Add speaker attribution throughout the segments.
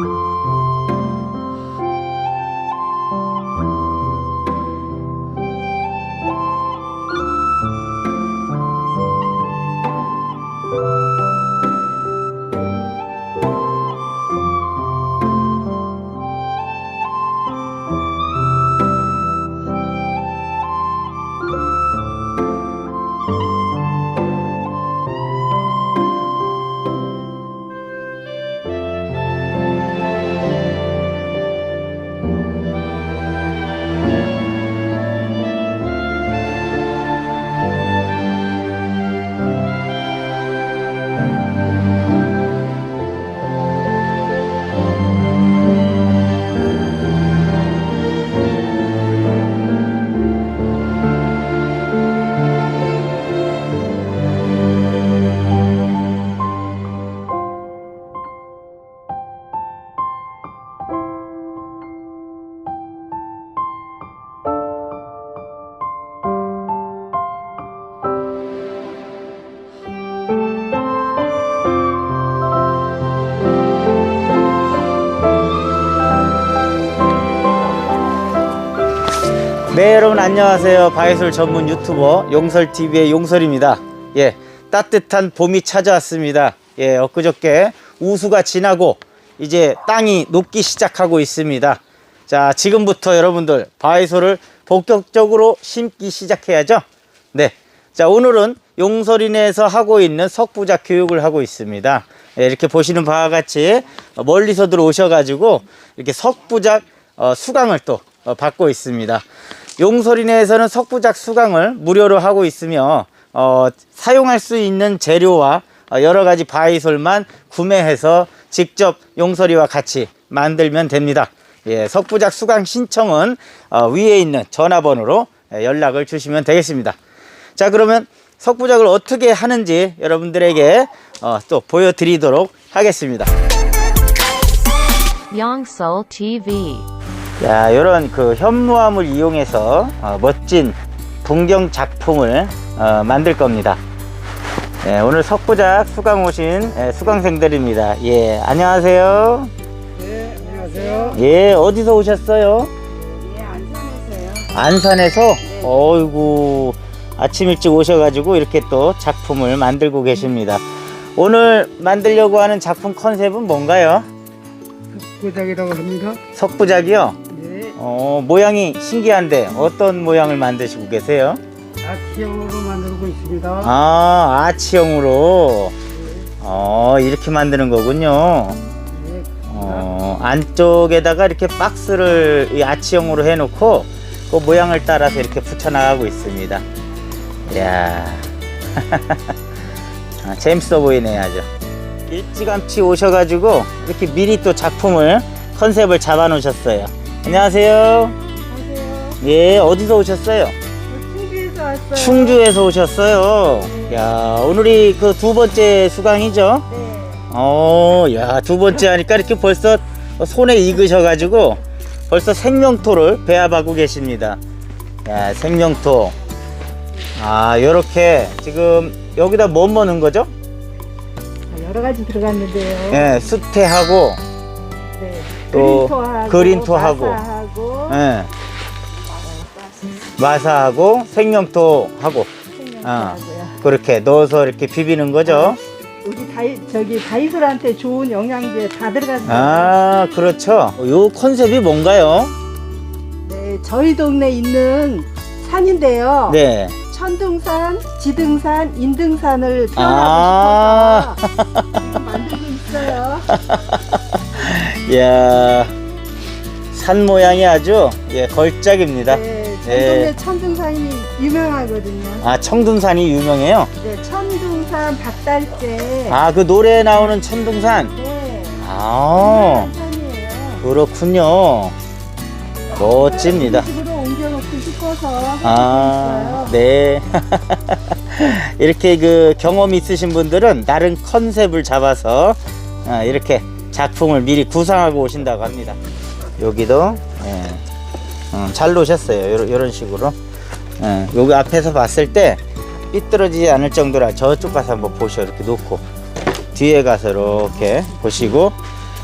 Speaker 1: 네 안녕하세요. 바이솔 전문 유튜버 용설TV의 용설입니다. 예 따뜻한 봄이 찾아왔습니다. 예 엊그저께 우수가 지나고 이제 땅이 녹기 시작하고 있습니다. 자 지금부터 여러분들 바이솔을 본격적으로 심기 시작해야죠. 네 자 오늘은 용설인에서 하고 있는 석부작 교육을 하고 있습니다. 예, 이렇게 보시는 바와 같이 멀리서 들어오셔 가지고 이렇게 석부작 어, 수강을 또 어, 받고 있습니다. 용설인에서는 석부작 수강을 무료로 하고 있으며 어, 사용할 수 있는 재료와 어, 여러 가지 바이솔만 구매해서 직접 용설이와 같이 만들면 됩니다. 예, 석부작 수강 신청은 어, 위에 있는 전화번호로 예, 연락을 주시면 되겠습니다. 자 그러면 석부작을 어떻게 하는지 여러분들에게 어, 또 보여드리도록 하겠습니다.
Speaker 2: Yongsol TV.
Speaker 1: 자, 이런 그 현무암을 이용해서 어, 멋진 동경 작품을 어, 만들 겁니다. 예, 오늘 석부작 수강 오신 예, 수강생들입니다. 예, 안녕하세요.
Speaker 3: 네, 안녕하세요.
Speaker 1: 예, 어디서 오셨어요?
Speaker 3: 예, 안산에서요.
Speaker 1: 안산에서? 어이구, 아침 일찍 오셔가지고 이렇게 또 작품을 만들고 계십니다. 오늘 만들려고 하는 작품 컨셉은 뭔가요?
Speaker 3: 고작이라고 합니다.
Speaker 1: 석부작이요?
Speaker 3: 네,
Speaker 1: 어, 모양이 신기한데 어떤 모양을 만드시고 계세요?
Speaker 3: 아치형으로 만들고 있습니다.
Speaker 1: 아, 아치형으로. 어, 이렇게 만드는 거군요.
Speaker 3: 네,
Speaker 1: 어, 안쪽에다가 이렇게 박스를 이 아치형으로 해놓고 그 모양을 따라서 이렇게 붙여나가고 있습니다. 이야. 아, 재밌어 보이네요, 아주. 일찌감치 오셔가지고 이렇게 미리 또 작품을 컨셉을 잡아 놓으셨어요. 안녕하세요.
Speaker 3: 안녕하세요.
Speaker 1: 예, 어디서 오셨어요?
Speaker 3: 충주에서 왔어요.
Speaker 1: 충주에서 오셨어요. 야, 오늘이 그 두 번째 수강이죠?
Speaker 3: 네,
Speaker 1: 어, 야, 두 번째 하니까 이렇게 벌써 손에 익으셔가지고 벌써 생명토를 배합하고 계십니다. 야, 생명토. 아, 요렇게 지금 여기다 뭐 넣는 거죠?
Speaker 3: 여러 가지 들어갔는데요.
Speaker 1: 예, 수태하고,
Speaker 3: 네,
Speaker 1: 또
Speaker 3: 그린토하고,
Speaker 1: 그린토하고.
Speaker 3: 마사하고,
Speaker 1: 예, 마사하고 생명토하고,
Speaker 3: 생명토하고요.
Speaker 1: 그렇게 넣어서 이렇게 비비는 거죠?
Speaker 3: 우리 다이 저기 다이솔한테 좋은 영양제 다 들어갔어요.
Speaker 1: 아, 그렇죠. 요 컨셉이 뭔가요?
Speaker 3: 네, 저희 동네 있는 산인데요.
Speaker 1: 네.
Speaker 3: 천둥산, 지등산, 인등산을
Speaker 1: 아.
Speaker 3: 표현하고 싶어서 지금 만들고 있어요.
Speaker 1: 이야, 산 모양이 아주 예, 걸작입니다.
Speaker 3: 네, 저희
Speaker 1: 네.
Speaker 3: 동네 천둥산이 유명하거든요.
Speaker 1: 아, 청둥산이 유명해요.
Speaker 3: 네, 천둥산, 박달재.
Speaker 1: 아, 그 노래에 나오는 천둥산.
Speaker 3: 네,
Speaker 1: 아,
Speaker 3: 유명한 산이에요.
Speaker 1: 그렇군요. 멋집니다.
Speaker 3: 집으로 옮겨놓고 싶어서 하고
Speaker 1: 아,
Speaker 3: 있어요.
Speaker 1: 네. 이렇게 그 경험 있으신 분들은 다른 컨셉을 잡아서 아, 이렇게 작품을 미리 구상하고 오신다고 합니다. 여기도 예, 음, 잘 놓으셨어요. 요런 식으로. 예, 여기 앞에서 봤을 때 삐뚤어지지 않을 정도라 저쪽 가서 한번 보셔 이렇게 놓고 뒤에 가서 이렇게 보시고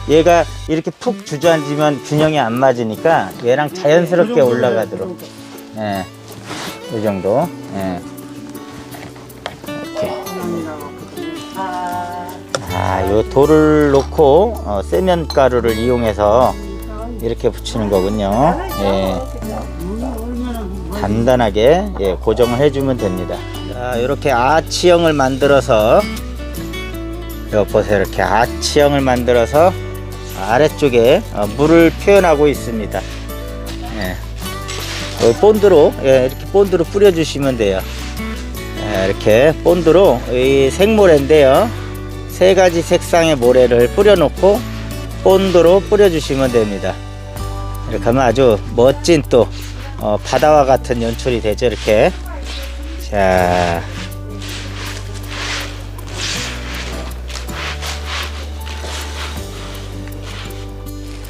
Speaker 1: 얘가 이렇게 푹 주저앉으면 균형이 안 맞으니까 얘랑 자연스럽게 올라가도록. 예. 이 정도. 예. 아, 요 돌을 놓고 어, 세면 가루를 이용해서 이렇게 붙이는 거군요. 예. 간단하게 예, 고정을 해주면 됩니다. 자, 이렇게 아치형을 만들어서 요 보세요. 이렇게 아치형을 만들어서 아래쪽에 어, 물을 표현하고 있습니다. 예. 요 본드로 예, 이렇게 본드로 뿌려주시면 돼요. 예, 이렇게 본드로 이 생모래인데요. 세 가지 색상의 모래를 뿌려놓고 본드로 뿌려주시면 됩니다. 이렇게 하면 아주 멋진 또 어, 바다와 같은 연출이 되죠. 이렇게 자.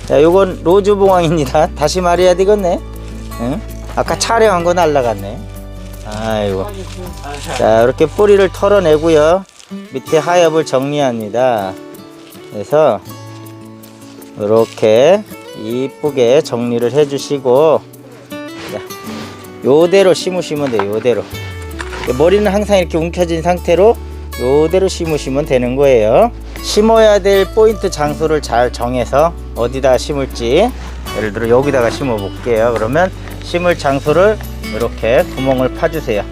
Speaker 1: 자, 요건 로즈봉황입니다. 다시 말해야 되겠네. 응? 아까 촬영한 거 날라갔네. 아이고. 자, 이렇게 뿌리를 털어내고요. 밑에 하엽을 정리합니다. 그래서 이렇게 이쁘게 정리를 해주시고 자, 요대로 심으시면 돼요. 요대로. 머리는 항상 이렇게 움켜진 상태로 요대로 심으시면 되는 거예요. 심어야 될 포인트 장소를 잘 정해서 어디다 심을지 예를 들어 여기다가 심어 볼게요. 그러면 심을 장소를 이렇게 구멍을 파주세요.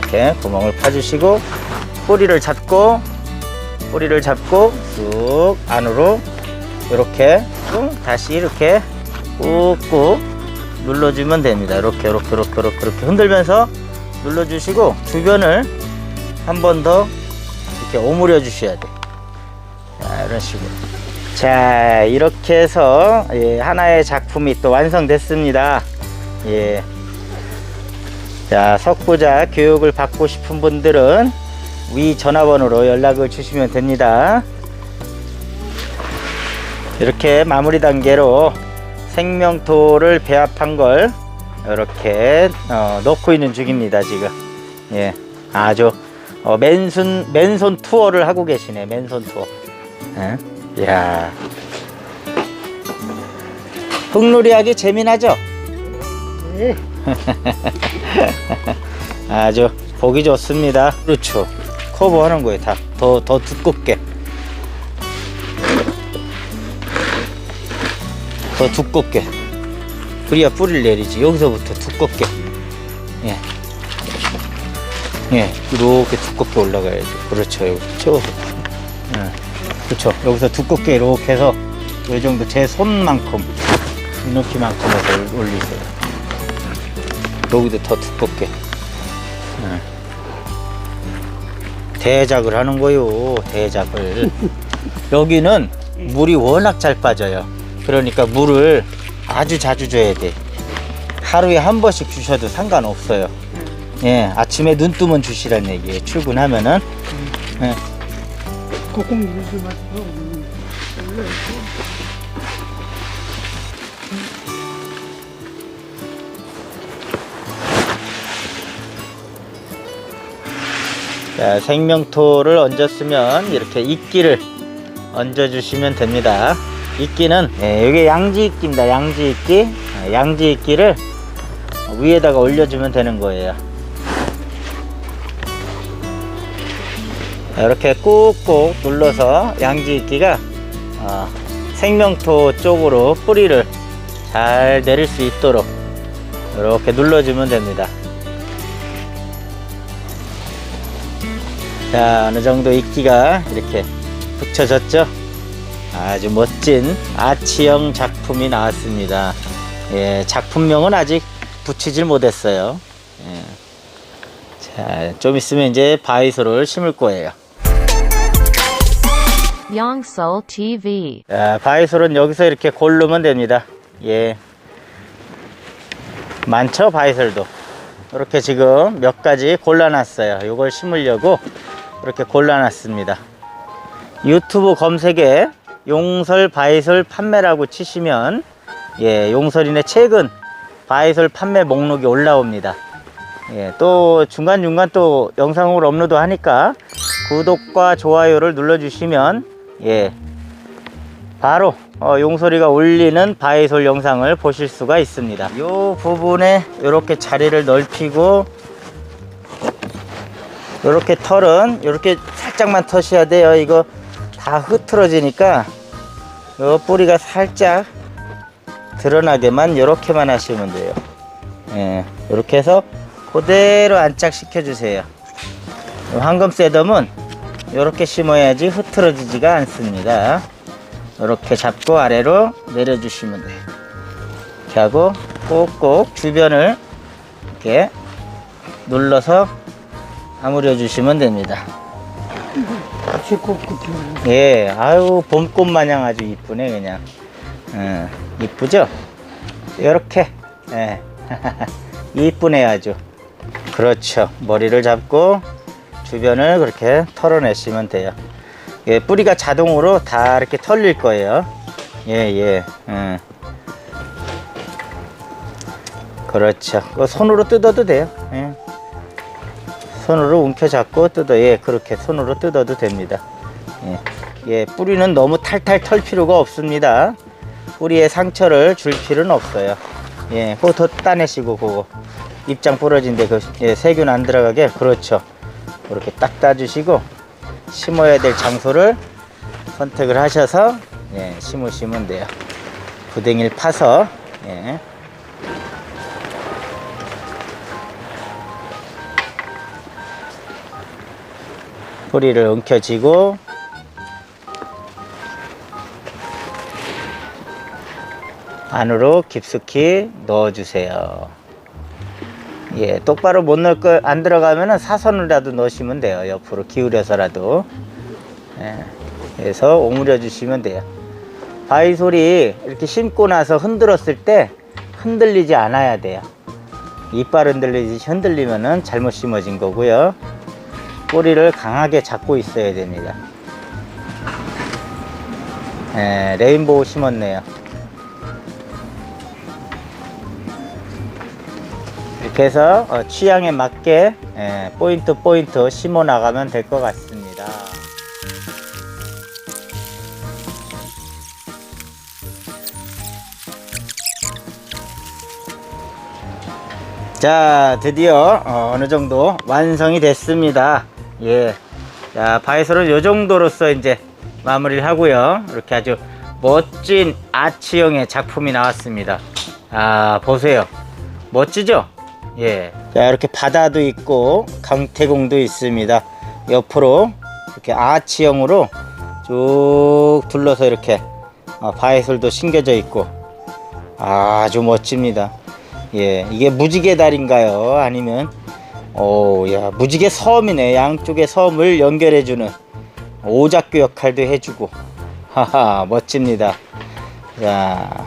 Speaker 1: 이렇게 구멍을 파주시고 뿌리를 잡고 뿌리를 잡고 쑥 안으로 이렇게 또 다시 이렇게 꾹꾹 눌러주면 됩니다. 이렇게 이렇게 이렇게 이렇게 이렇게 흔들면서 눌러주시고 주변을 한 번 더 이렇게 오므려 주셔야 돼. 자, 이런 식으로. 자, 이렇게 해서 예, 하나의 작품이 또 완성됐습니다. 예. 자, 석부자 교육을 받고 싶은 분들은 위 전화번호로 연락을 주시면 됩니다. 이렇게 마무리 단계로 생명토를 배합한 걸 이렇게 어, 넣고 있는 중입니다 지금 예 아주 어, 맨손 맨손 투어를 하고 계시네 맨손 투어 예? 야 흙놀이하기 재미나죠
Speaker 3: 네.
Speaker 1: 아주 보기 좋습니다 그렇죠 커버 하는 거예요 다 더 더 두껍게 더 두껍게 그래야 뿌리를 내리지 여기서부터 두껍게 예. 예, 이렇게 두껍게 올라가야죠. 그렇죠. 여기 채워서. 예. 그렇죠. 여기서 두껍게 이렇게 해서 이 정도 제 손만큼, 이렇게만큼 해서 올리세요. 여기도 더 두껍게. 대작을 하는 거요. 대작을. 여기는 물이 워낙 잘 빠져요. 그러니까 물을 아주 자주 줘야 돼. 하루에 한 번씩 주셔도 상관없어요. 예, 아침에 눈 뜨면 주시란 얘기예요. 출근하면은. 예.
Speaker 3: kokong 누르지 마시고
Speaker 1: 자, 생명토를 얹었으면 이렇게 이끼를 얹어주시면 됩니다. 이끼는 예, 이게 양지 이끼입니다. 양지 이끼. 아, 양지 이끼를 위에다가 올려주면 되는 거예요. 자, 이렇게 꾹꾹 눌러서 양지 이끼가 어, 생명토 쪽으로 뿌리를 잘 내릴 수 있도록 이렇게 눌러주면 됩니다. 자, 어느 정도 이끼가 이렇게 붙여졌죠? 아주 멋진 아치형 작품이 나왔습니다. 예, 작품명은 아직 붙이질 못했어요. 예. 자, 좀 있으면 이제 바이소를 심을 거예요.
Speaker 2: Yongsol TV.
Speaker 1: 자, 바이솔은 여기서 이렇게 고르면 됩니다. 예. 많죠, 바이솔도. 이렇게 지금 몇 가지 골라놨어요. 이걸 심으려고 이렇게 골라놨습니다. 유튜브 검색에 용설 바이솔 판매라고 치시면 예, 용설인의 최근 바이솔 판매 목록이 올라옵니다. 예, 또 중간중간 또 영상을 업로드 하니까 구독과 좋아요를 눌러주시면 예, 바로 어, 용소리가 울리는 바이솔 영상을 보실 수가 있습니다. 이 부분에 이렇게 자리를 넓히고 이렇게 털은 이렇게 살짝만 터셔야 돼요. 이거 다 흐트러지니까 이 뿌리가 살짝 드러나게만 이렇게만 하시면 돼요. 예, 이렇게 해서 그대로 안착시켜 주세요. 황금 셋덤은 이렇게 심어야지 흐트러지지가 않습니다. 이렇게 잡고 아래로 내려주시면 돼요. 이렇게 하고 꼭꼭 주변을 이렇게 눌러서 아무려 주시면 됩니다. 예, 아유 봄꽃 마냥 아주 이쁘네 그냥. 어, 이쁘죠? 이렇게 예. 이쁘네 아주. 그렇죠. 머리를 잡고 주변을 그렇게 털어내시면 돼요. 예, 뿌리가 자동으로 다 이렇게 털릴 거예요. 예, 예. 음. 그렇죠. 그 손으로 뜯어도 돼요. 예. 손으로 움켜 잡고 뜯어. 예, 그렇게 손으로 뜯어도 됩니다. 예. 예, 뿌리는 너무 탈탈 털 필요가 없습니다. 뿌리에 상처를 줄 필요는 없어요. 예, 그거 더 따내시고, 그거. 입장 부러진데, 그, 예, 세균 안 들어가게. 그렇죠. 그렇게 딱 따주시고, 심어야 될 장소를 선택을 하셔서, 예, 심으시면 돼요. 부댕이를 파서, 예. 뿌리를 엉켜쥐고, 안으로 깊숙이 넣어주세요. 예, 똑바로 못 넣을 거 안 들어가면은 사선이라도 넣으시면 돼요. 옆으로 기울여서라도. 예, 그래서 오므려 주시면 돼요. 바위솔이 이렇게 심고 나서 흔들었을 때 흔들리지 않아야 돼요. 이빨 흔들리듯이 흔들리면은 잘못 심어진 거고요. 꼬리를 강하게 잡고 있어야 됩니다. 예, 레인보우 심었네요. 이렇게 해서 어, 취향에 맞게 예, 포인트 포인트 심어 나가면 될 것 같습니다. 자 드디어 어, 느 정도 완성이 됐습니다. 예, 자 바이솔은 요 정도로서 이제 마무리를 하고요. 이렇게 아주 멋진 아치형의 작품이 나왔습니다. 아 보세요. 멋지죠? 예. 자, 이렇게 바다도 있고, 강태공도 있습니다. 옆으로 이렇게 아치형으로 쭉 둘러서 이렇게 어, 바이솔도 심겨져 있고, 아주 멋집니다. 예. 이게 무지개 달인가요? 아니면, 오, 야, 무지개 섬이네. 양쪽의 섬을 연결해주는 오작교 역할도 해주고, 하하, 멋집니다. 자,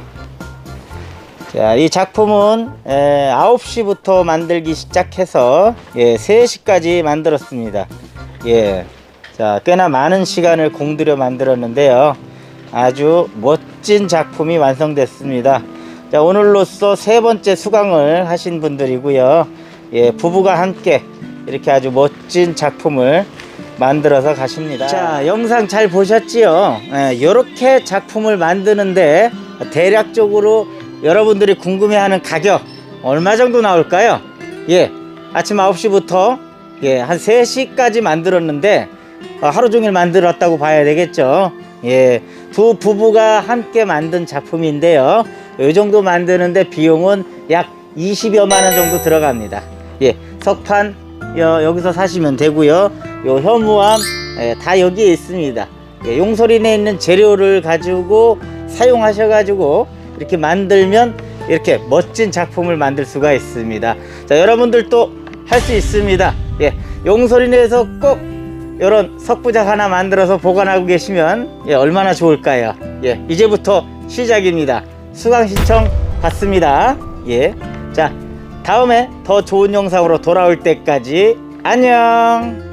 Speaker 1: 자, 이 작품은 에, 9시부터 만들기 시작해서 예, 3시까지 만들었습니다. 예. 자, 꽤나 많은 시간을 공들여 만들었는데요. 아주 멋진 작품이 완성됐습니다. 자, 오늘로써 세 번째 수강을 하신 분들이고요. 예, 부부가 함께 이렇게 아주 멋진 작품을 만들어서 가십니다. 자, 영상 잘 보셨지요? 예, 이렇게 작품을 만드는데 대략적으로 여러분들이 궁금해하는 가격 얼마 정도 나올까요? 예, 아침 9시부터 예, 한 3시까지 만들었는데 어, 하루 종일 만들었다고 봐야 되겠죠. 예, 두 부부가 함께 만든 작품인데요. 이 정도 만드는데 비용은 약 20여만 원 정도 들어갑니다. 예, 석판 여, 여기서 사시면 되고요. 요 현무암 예, 다 여기에 있습니다. 예, 용소리내에 있는 재료를 가지고 사용하셔가지고 이렇게 만들면 이렇게 멋진 작품을 만들 수가 있습니다. 자, 여러분들도 할 수 있습니다. 예, 용소리내에서 꼭 이런 석부작 하나 만들어서 보관하고 계시면 예, 얼마나 좋을까요? 예, 이제부터 시작입니다. 수강 신청 받습니다. 예, 자, 다음에 더 좋은 영상으로 돌아올 때까지 안녕.